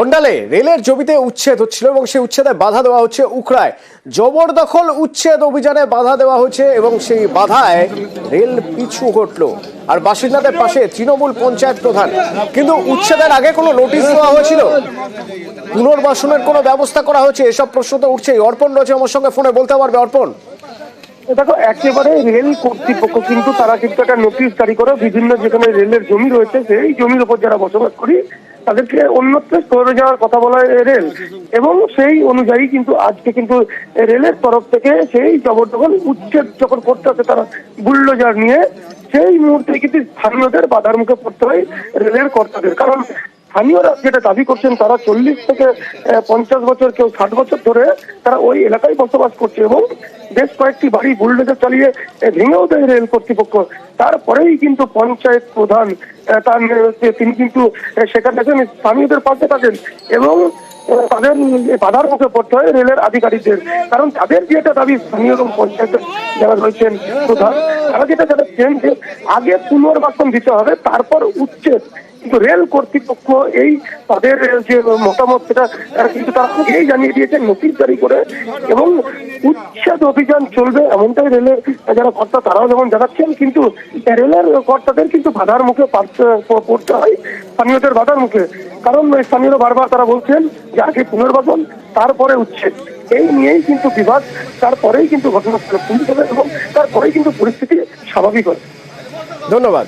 অন্ডালে রেলের জমিতে উচ্ছেদ হচ্ছিল এবং সেই উচ্ছেদে বাধা দেওয়া হচ্ছে উখড়ায় জবরদখল উচ্ছেদ অভিযানে বাধা দেওয়া হচ্ছে এবং সেই বাধায় রেল পিছু হটলো। আর বাসিন্দাদের পাশে তৃণমূল পঞ্চায়েত প্রধান। কিন্তু উচ্ছেদের আগে কোনো নোটিশ দেওয়া হয়েছিল? পুনর্বাসনের কোনো ব্যবস্থা করা হয়েছে? এসব প্রশ্ন তো উঠছেই। অর্পণ রয়েছে আমার সঙ্গে, ফোনে বলতে পারবে অর্পণ? দেখো, একেবারে রেল কর্তৃপক্ষ কিন্তু তারা কিন্তু একটা নোটিশ জারি করে, বিভিন্ন যেখানে রেলের জমি রয়েছে, সেই জমির উপর যারা বসবাস করি তাদেরকে অন্যত্র সরে যাওয়ার কথা বলা রেল। এবং সেই অনুযায়ী কিন্তু আজকে কিন্তু রেলের তরফ থেকে সেই জবরদখল উচ্ছেদ যখন করতে হবে তারা বুল্ডোজার নিয়ে, সেই মুহূর্তে কিন্তু স্থানীয়দের বাধার মুখে পড়তে হয় রেলের কর্তাদের। কারণ স্থানীয়রা যেটা দাবি করছেন, তারা চল্লিশ থেকে পঞ্চাশ বছর কেউ ষাট বছর ধরে তারা ওই এলাকায় বসবাস করছে এবং বেশ কয়েকটি বাড়ি বুলডোজার চালিয়ে ভেঙেও দেয় রেল কর্তৃপক্ষ। তারপরেই কিন্তু পঞ্চায়েত প্রধান তার তিনি কিন্তু সেখানে দেখেন স্থানীয়দের পাশে থাকেন এবং তাদের বাধার মুখে পড়তে হয় রেলের আধিকারিকদের। কারণ তাদের যে একটা দাবি, স্থানীয় এবং পঞ্চায়েতের যারা রয়েছেন প্রধান তারা যেটা জানাচ্ছেন যে আগে পুনর্বাসন দিতে হবে, তারপর উচ্ছেদ। কিন্তু রেল কর্তৃপক্ষ এই তাদের যে মতামত, সেটা তারা কিন্তু তারা আগেই জানিয়ে দিয়েছে, নোটিশ জারি করে, এবং উচ্ছেদ অভিযান চলবে এমনটাই রেলের যারা কর্তা, তারাও যেমন জানাচ্ছেন, কিন্তু রেলের কর্তাদের কিন্তু বাধার মুখে পড়তে হয়, স্থানীয়দের বাধার মুখে। কারণ স্থানীয়রা বারবার তারা বলছেন যে আগে পুনর্বাসন তারপরে উচ্ছেদ। এই নিয়েই কিন্তু বিভাগ তারপরেই কিন্তু ঘটনাস্থলে পুলিশ এবং তারপরেই কিন্তু পরিস্থিতি স্বাভাবিক হবে। ধন্যবাদ।